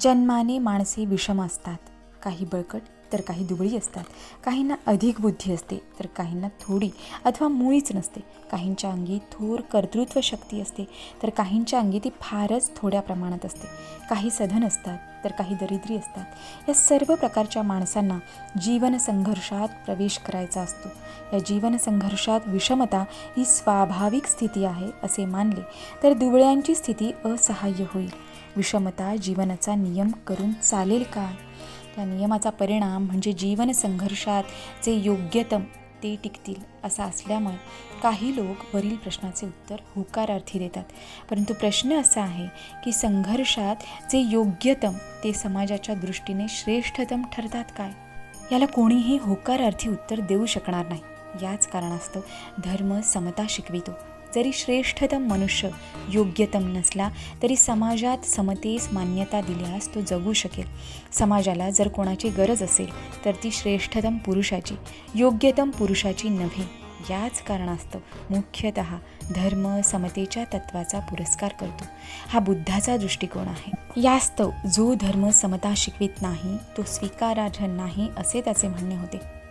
जन्माने माणसे विषम असतात. काही बळकट तर काही दुबळी असतात. काहींना अधिक बुद्धी असते तर काहींना थोडी अथवा मुळीच नसते. काहींच्या अंगी थोर कर्तृत्व शक्ती असते तर काहींच्या अंगी ती फारच थोड्या प्रमाणात असते. काही सधन असतात तर काही दरिद्री असतात. या सर्व प्रकारच्या माणसांना जीवन संघर्षात प्रवेश करायचा असतो. या जीवन संघर्षात विषमता ही स्वाभाविक स्थिती आहे असे मानले तर दुबळ्यांची स्थिती असहाय्य होईल. विषमता जीवनाचा नियम करून चालेल का? त्या नियमाचा परिणाम म्हणजे जीवन संघर्षात जे योग्यतम ते टिकतील असा असल्यामुळे काही लोक वरील प्रश्नाचे उत्तर होकारार्थी देतात. परंतु प्रश्न असा आहे की संघर्षात जे योग्यतम ते समाजाच्या दृष्टीने श्रेष्ठतम ठरतात काय? याला कोणीही होकारार्थी उत्तर देऊ शकणार नाही. याच कारणास्तव धर्म समता शिकवितो. जरी श्रेष्ठतम मनुष्य योग्यतम नसला तरी समाजात समतेस मान्यता दिल्यास तो जगू शकेल. समाजाला जर कोणाची गरज असेल तर ती श्रेष्ठतम पुरुषाची योग्यतम पुरुषाची नव्हे. याच कारणास्तव मुख्यतः धर्म समतेच्या तत्वाचा पुरस्कार करतो. हा बुद्धाचा दृष्टिकोन आहे. यास्तव जो धर्म समता शिकवित नाही तो स्वीकारार्ह नाही असे त्याचे म्हणणे होते.